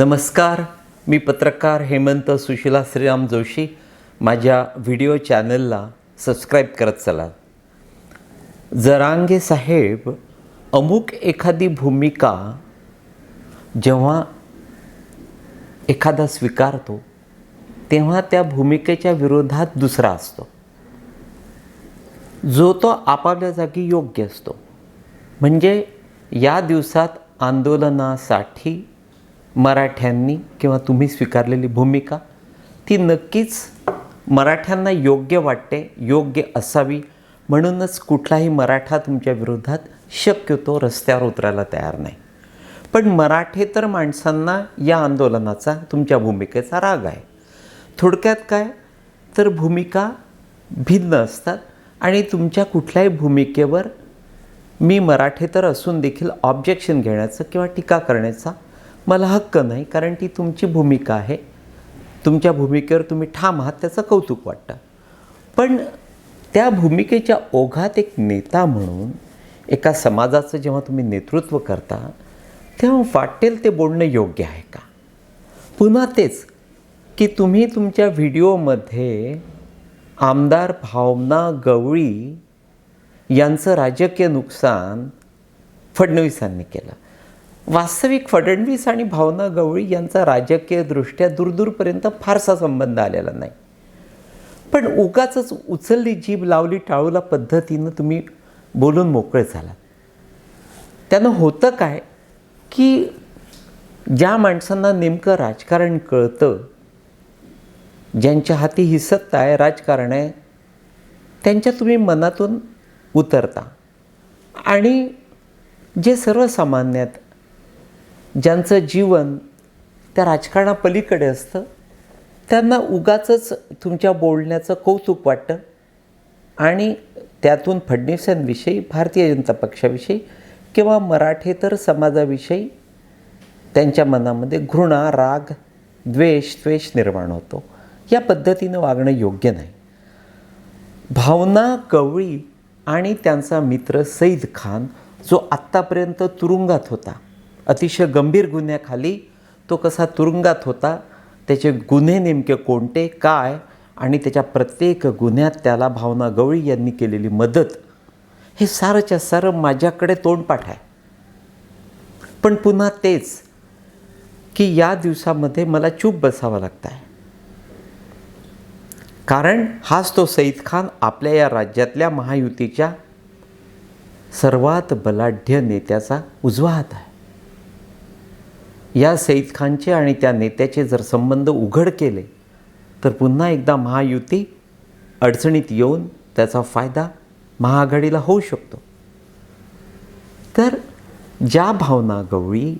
नमस्कार मी पत्रकार हेमंत सुशिला श्रीराम जोशी. माझ्या व्हिडिओ चॅनलला सबस्क्राईब करत चला. जरांगे साहेब अमुक एखादी भूमिका जेव्हा एखादा स्वीकारतो तेव्हा त्या भूमिकेच्या विरोधात दुसरा असतो. जो तो आपापल्या जागी योग्य असतो. म्हणजे या दिवसात आंदोलनासाठी मराठ्यांनी किंवा तुम्ही स्वीकारलेली भूमिका ती नक्कीच मराठ्यांना योग्य वाटते योग्य असावी. म्हणूनच कुठलाही मराठा तुमच्या विरोधात शक्यतो रस्त्यावर उतरायला तयार नाही. पण मराठेतर माणसांना या आंदोलनाचा तुमच्या भूमिकेचा राग आहे. थोडक्यात काय? तर भूमिका भिन्न असतात आणि तुमच्या कुठल्याही भूमिकेवर मी मराठेतर असून देखील ऑब्जेक्शन घेण्याचं किंवा टीका करण्याचा मला हक्क नाही कारण ती तुमची भूमिका आहे. तुमच्या भूमिकेवर तुम्ही ठाम आहात त्याचं कौतुक वाटतं. पण त्या भूमिकेच्या ओघात एक नेता म्हणून एका समाजाचं जेव्हा तुम्ही नेतृत्व करता तेव्हा वाटेल ते बोलणं योग्य आहे का? पुन्हा तेच की तुम्ही तुमच्या व्हिडिओमध्ये आमदार भावना गवळी यांचं राजकीय नुकसान फडणवीसांनी केलं. वास्तविक फडणवीस आणि भावना गवळी यांचा राजकीयदृष्ट्या दूरदूरपर्यंत फारसा संबंध आलेला नाही. पण उगाच उचलली जीभ लावली टाळूला पद्धतीनं तुम्ही बोलून मोकळे झाला त्यानं होतं काय की ज्या माणसांना नेमकं राजकारण कळतं ज्यांच्या हाती ही सत्ता आहे राजकारण आहे त्यांच्या तुम्ही मनातून उतरता. आणि जे सर्वसामान्यात ज्यांचं जीवन त्या राजकारणापलीकडे असतं त्यांना उगाच तुमच्या बोलण्याचं कौतुक वाटतं आणि त्यातून फडणवीसांविषयी भारतीय जनता पक्षाविषयी किंवा मराठेतर समाजाविषयी त्यांच्या मनामध्ये घृणा राग द्वेष द्वेष निर्माण होतो. या पद्धतीनं वागणं योग्य नाही. भावना कवळी आणि त्यांचा मित्र सईद खान जो आत्तापर्यंत तुरुंगात होता अतिशय गंभीर गुन्ह्याखाली तो कसा तुरुंगात होता त्याचे गुन्हे नेमके कोणते काय आणि त्याच्या प्रत्येक गुन्ह्यात त्याला भावना गवळी यांनी केलेली मदत हे सारंच्या सारं माझ्याकडे तोंडपाठ आहे. पण पुन्हा तेच की या दिवसामध्ये मला चूप बसावं लागतं आहे कारण हाच तो सईद खान आपल्या या राज्यातल्या महायुतीच्या सर्वात बलाढ्य नेत्याचा उजवा हात आहे. या सईद खानचे आणि त्या नेत्याचे जर संबंध उघड केले तर पुन्हा एकदा महायुती अडचणीत येऊन त्याचा फायदा महाआघाडीला होऊ शकतो. तर ज्या भावना गवळी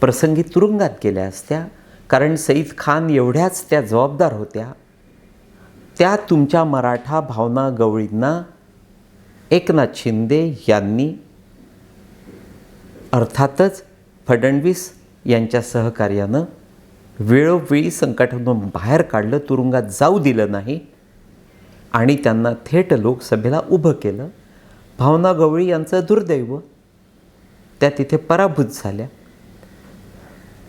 प्रसंगी तुरुंगात गेल्या असत्या कारण सईद खान एवढ्याच त्या जबाबदार होत्या त्या तुमच्या मराठा भावना गवळींना एकनाथ शिंदे यांनी अर्थातच फडणवीस यांच्या सहकार्यानं वेळोवेळी संकटातून बाहेर काढलं तुरुंगात जाऊ दिलं नाही आणि त्यांना थेट लोकसभेला उभं केलं. भावना गवळी यांचं दुर्दैव. त्या तिथे पराभूत झाल्या.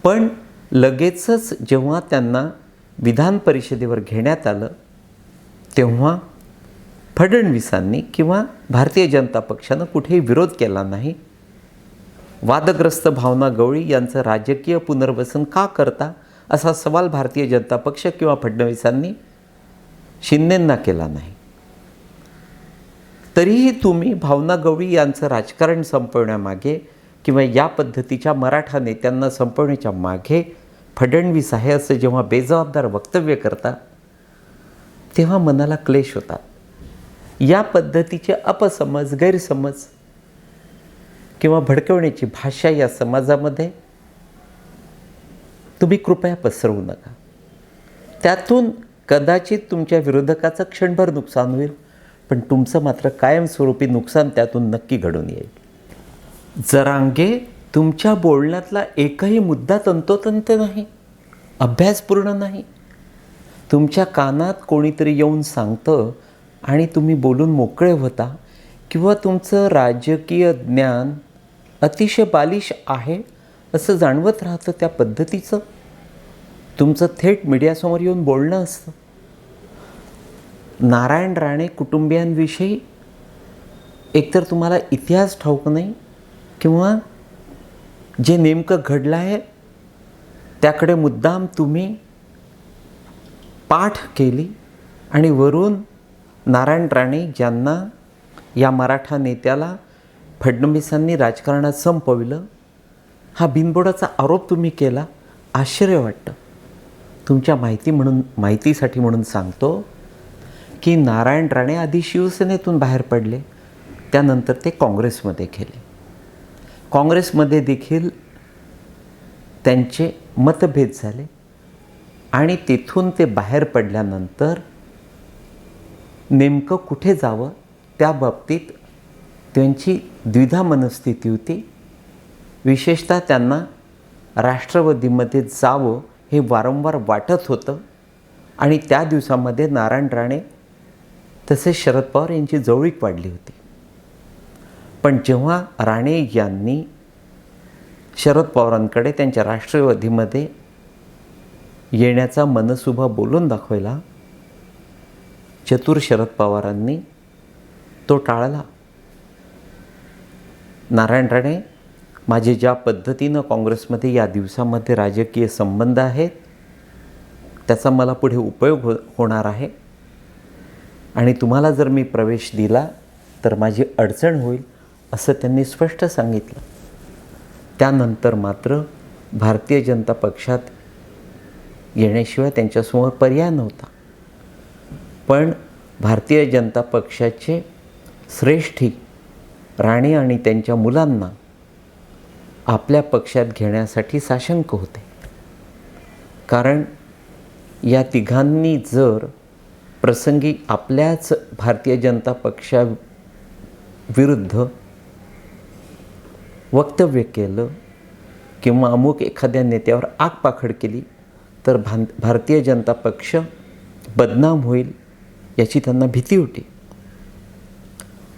पण लगेचच जेव्हा त्यांना विधान परिषदेवर घेण्यात आलं तेव्हा फडणवीसांनी किंवा भारतीय जनता पक्षानं कुठेही विरोध केला नाही. वादग्रस्त भावना गवळी यांचं राजकीय पुनर्वसन का करता असा सवाल भारतीय जनता पक्ष किंवा फडणवीसांनी शिंदेंना केला नाही. तरीही तुम्ही भावना गवळी यांचं राजकारण संपवण्यामागे किंवा या पद्धतीच्या मराठा नेत्यांना संपवण्याच्या मागे फडणवीस आहे असं जेव्हा बेजबाबदार वक्तव्य करता तेव्हा मनाला क्लेश होतात या पद्धतीचे अपसमज गैरसमज किंवा भडकवण्याची भाषा या समाजामध्ये तुम्ही कृपया पसरवू नका. त्यातून कदाचित तुमच्या विरोधकाचं क्षणभर नुकसान होईल पण तुमचं मात्र कायमस्वरूपी नुकसान त्यातून नक्की घडून येईल. जरांगे तुमच्या बोलण्यातला एकही मुद्दा तंतोतंत नाही अभ्यासपूर्ण नाही. तुमच्या कानात कोणीतरी येऊन सांगतं आणि तुम्ही बोलून मोकळे होता किंवा तुमचं राजकीय ज्ञान अतिशय बालिश आहे असं जाणवत राहतं त्या पद्धतीचं. तुमचं थेट मीडियासमोर येऊन बोलणं असतं. नारायण राणे कुटुंबियांविषयी एकतर तुम्हाला इतिहास ठाऊक नाही किंवा जे नेमकं घडलं आहे त्याकडे मुद्दाम तुम्ही पाठ केली आणि वरून नारायण राणे ज्यांना या मराठा नेत्याला फडणवीसांनी राजकारणात संपविलं. हा बिनबोडाचा आरोप तुम्ही केला आश्चर्य वाटतं. तुमच्या माहिती म्हणून माहितीसाठी म्हणून सांगतो की नारायण राणे आधी शिवसेनेतून बाहेर पडले त्यानंतर ते काँग्रेसमध्ये गेले. काँग्रेसमध्ये देखील त्यांचे मतभेद झाले आणि तिथून ते बाहेर पडल्यानंतर नेमकं कुठे जावं त्या बाबतीत त्यांची द्विधा मनस्थिती होती. विशेषतः त्यांना राष्ट्रवादीमध्ये जावं हे वारंवार वाटत होतं. आणि त्या दिवसामध्ये नारायण राणे तसेच शरद पवार यांची जवळीक वाढली होती. पण जेव्हा राणे यांनी शरद पवारांकडे त्यांच्या राष्ट्रवादीमध्ये येण्याचा मनसुभा बोलून दाखवला चतुर शरद पवारांनी तो टाळला. नारायण राणे माझे ज्या पद्धतीनं काँग्रेसमध्ये या दिवसामध्ये राजकीय संबंध आहेत त्याचा मला पुढे उपयोग हो होणार आहे. आणि तुम्हाला जर मी प्रवेश दिला तर माझी अडचण होईल असं त्यांनी स्पष्ट सांगितलं. त्यानंतर मात्र भारतीय जनता पक्षात येण्याशिवाय त्यांच्यासमोर पर्याय नव्हता. पण भारतीय जनता पक्षाचे श्रेष्ठी राणे आणि त्यांच्या मुलांना आपल्या पक्षात घेण्यासाठी साशंक होते. कारण या तिघांनी जर प्रसंगी आपल्याच भारतीय जनता पक्षाविरुद्ध वक्तव्य केलं किंवा अमुक एखाद्या नेत्यावर आगपाखड केली तर भां भारतीय जनता पक्ष बदनाम होईल याची त्यांना भीती होती.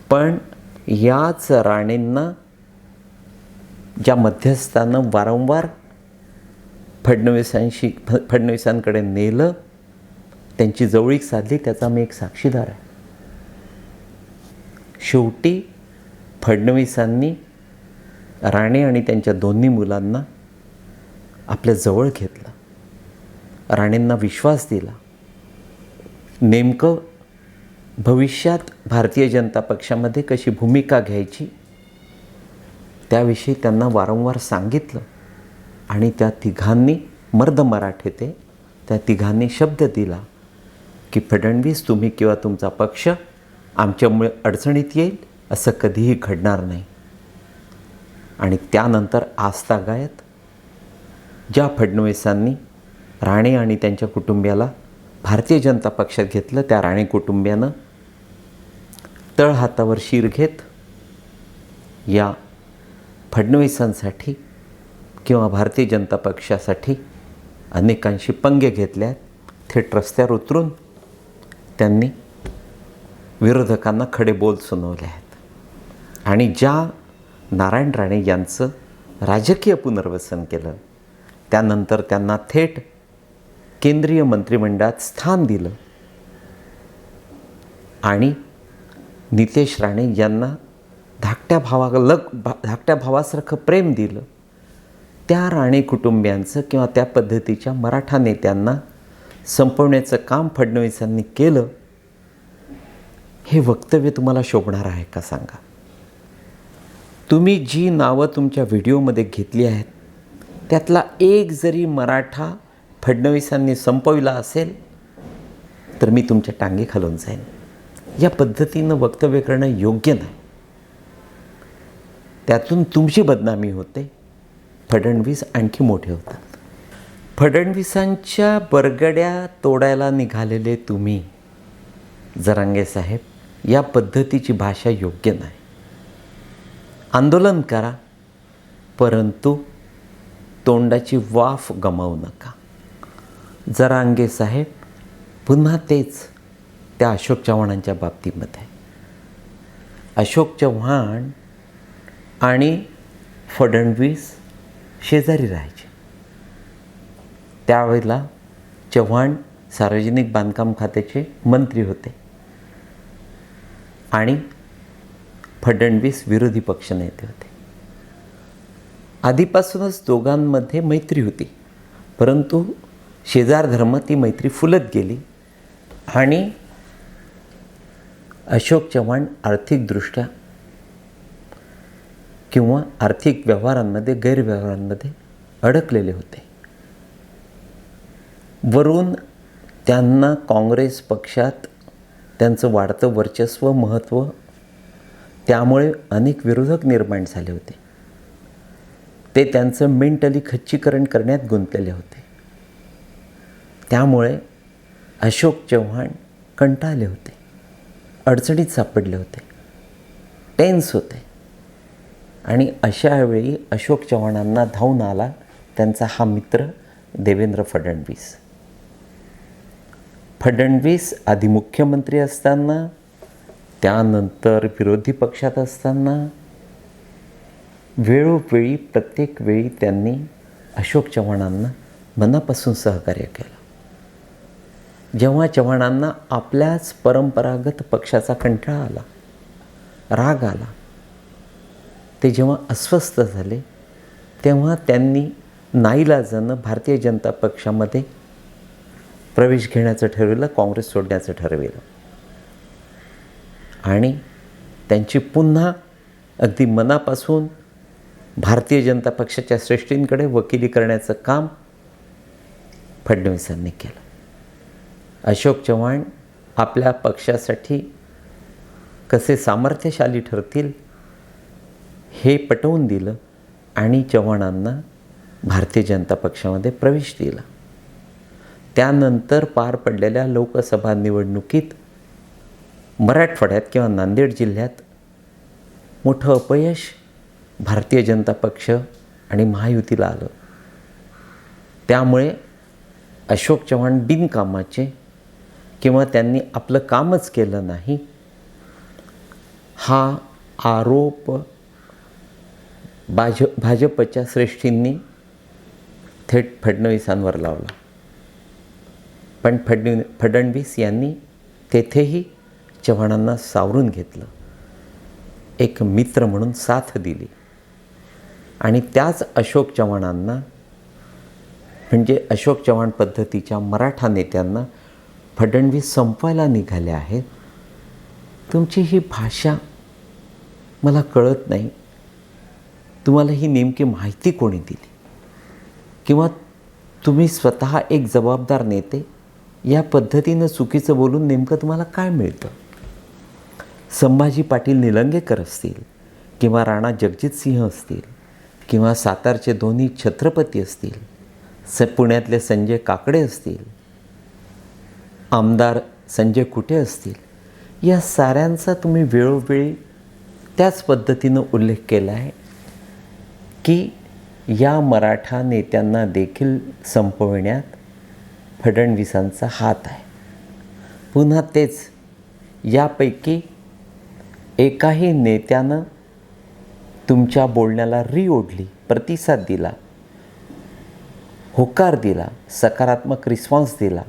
पण याच राणेंना ज्या मध्यस्थानं वारंवार फडणवीसांशी फ फडणवीसांकडे नेलं त्यांची जवळीक साधली त्याचा मी एक साक्षीदार आहे. शेवटी फडणवीसांनी राणे आणि त्यांच्या दोन्ही मुलांना आपल्या जवळ घेतलं. राणेंना विश्वास दिला. नेमकं भविष्यात भारतीय जनता पक्षामध्ये कशी भूमिका घ्यायची त्याविषयी त्यांना वारंवार सांगितलं आणि त्या तिघांनी मर्द मराठे ते त्या तिघांनी शब्द दिला की फडणवीस तुम्ही किंवा तुमचा पक्ष आमच्यामुळे अडचणीत येईल असं कधीही घडणार नाही. आणि त्यानंतर आजतागायत ज्या फडणवीसांनी राणे आणि त्यांच्या कुटुंबियाला भारतीय जनता पक्षात घेतलं त्या राणे कुटुंबियानं तळ हातावर शिर घेत या फडणवीसांसाठी किंवा भारतीय जनता पक्षासाठी अनेकांशी पंगे घेतल्यात थेट रस्त्यावर उतरून त्यांनी विरोधकांना खडे बोल सुनावले आहेत. आणि ज्या नारायण राणे यांचं राजकीय पुनर्वसन केलं त्यानंतर त्यांना थेट केंद्रीय मंत्रिमंडळात स्थान दिलं आणि नितेश राणे यांना धाकट्या भावालग भा धाकट्या भावासारखं प्रेम दिलं. त्या राणे कुटुंबियांचं किंवा त्या पद्धतीच्या मराठा नेत्यांना संपवण्याचं काम फडणवीसांनी केलं. हे वक्तव्य तुम्हाला शोभणार आहे का सांगा? तुम्ही जी नावं तुमच्या व्हिडिओमध्ये घेतली आहेत त्यातला एक जरी मराठा फडणवीसांनी संपविला असेल तर मी तुमच्या टांगे खालून जाईन. या पद्धतीनं वक्तव्य करणं योग्य नाही. त्यातून तुमची बदनामी होते. फडणवीस आणखी मोठे होतात. फडणवीसांच्या बरगड्या तोडायला निघालेले तुम्ही जरांगे साहेब या पद्धतीची भाषा योग्य नाही. आंदोलन करा परंतु तोंडाची वाफ गमावू नका. जरांगे साहेब पुन्हा तेच. त्या अशोक चव्हाणांच्या बाबतीमध्ये. अशोक चव्हाण आणि फडणवीस शेजारी राहायचे. त्यावेळेला चव्हाण सार्वजनिक बांधकाम खात्याचे मंत्री होते. आणि फडणवीस विरोधी पक्षनेते होते. आधीपासूनच दोघांमध्ये मैत्री होती. परंतु शेजार धर्म ती मैत्री फुलत गेली आणि अशोक चव्हाण आर्थिकदृष्ट्या किंवा आर्थिक व्यवहारांमध्ये गैरव्यवहारांमध्ये अडकलेले होते. वरून त्यांना काँग्रेस पक्षात त्यांचं वाढतं वर्चस्व महत्त्व त्यामुळे अनेक विरोधक निर्माण झाले होते. ते त्यांचं मेंटली खच्चीकरण करण्यात गुंतलेले होते. त्यामुळे अशोक चव्हाण कंटाळले होते. अडचणीत सापडले होते. टेन्स होते. आणि अशावेळी अशोक चव्हाणांना धावून आला त्यांचा हा मित्र देवेंद्र फडणवीस. फडणवीस आधी मुख्यमंत्री असताना त्यानंतर विरोधी पक्षात असताना वेळोवेळी प्रत्येक वेळी त्यांनी अशोक चव्हाणांना मनापासून सहकार्य केलं. जेव्हा चव्हाणांना आपल्याच परंपरागत पक्षाचा कंटाळा आला राग आला ते जेव्हा अस्वस्थ झाले तेव्हा त्यांनी नाईलाजानं भारतीय जनता पक्षामध्ये प्रवेश घेण्याचं ठरविलं काँग्रेस सोडण्याचं ठरविलं. आणि त्यांची पुन्हा अगदी मनापासून भारतीय जनता पक्षाच्या श्रेष्ठींकडे वकिली करण्याचं काम फडणवीसांनी केलं. अशोक चव्हाण आपल्या पक्षासाठी कसे सामर्थ्यशाली ठरतील हे पटवून दिलं आणि चव्हाणांना भारतीय जनता पक्षामध्ये प्रवेश दिला. त्यानंतर पार पडलेल्या लोकसभा निवडणुकीत मराठवाड्यात किंवा नांदेड जिल्ह्यात मोठं अपयश भारतीय जनता पक्ष आणि महायुतीला आलं. त्यामुळे अशोक चव्हाण बिनकामाचे किंवा त्यांनी आपलं कामच केलं नाही हा आरोप भाज भाजपच्या श्रेष्ठींनी थेट फडणवीसांवर लावला. पण फडण फडणवीस यांनी तेथेही चव्हाणांना सावरून घेतलं. एक मित्र म्हणून साथ दिली. आणि त्याच अशोक चव्हाणांना म्हणजे अशोक चव्हाण पद्धतीच्या मराठा नेत्यांना फडणवीस संपवायला निघाले आहेत. तुमची ही भाषा मला कळत नाही. तुम्हाला ही नेमकी माहिती कोणी दिली? किंवा तुम्ही स्वतः एक जबाबदार नेते या पद्धतीनं चुकीचं बोलून नेमकं तुम्हाला काय मिळतं? संभाजी पाटील निलंगेकर असतील किंवा राणा जगजितसिंह असतील किंवा सातारचे दोन्ही छत्रपती असतील स पुण्यातले संजय काकडे असतील आमदार संजय कुठे असतील? या साऱ्यांचा तुम्ही वेळोवेळी त्याच पद्धतीनं उल्लेख केला आहे की या मराठा नेत्यांना देखील संपविण्यात फडणवीसांचा हात आहे. पुन्हा तेच यापैकी एकाही नेत्यानं तुमच्या बोलण्याला री ओढली प्रतिसाद दिला होकार दिला सकारात्मक रिस्पॉन्स दिला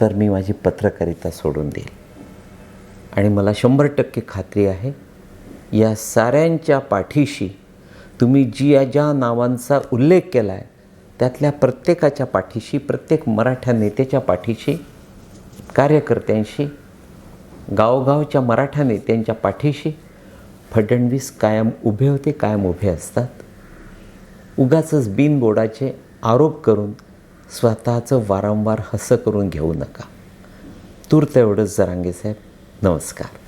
तर मी माझी पत्रकारिता सोडून देईल आणि मला शंभर टक्के खात्री आहे या साऱ्यांच्या पाठीशी तुम्ही जी या ज्या नावांचा उल्लेख केला आहे त्यातल्या प्रत्येकाच्या पाठीशी प्रत्येक मराठा नेत्याच्या पाठीशी कार्यकर्त्यांशी गावगावच्या मराठा नेत्यांच्या पाठीशी फडणवीस कायम उभे होते कायम उभे असतात. उगाचच बिनबोडाचे आरोप करून स्वतःचं वारंवार हसं करून घेऊ नका. तूर्त एवढंच जरांगे साहेब. नमस्कार.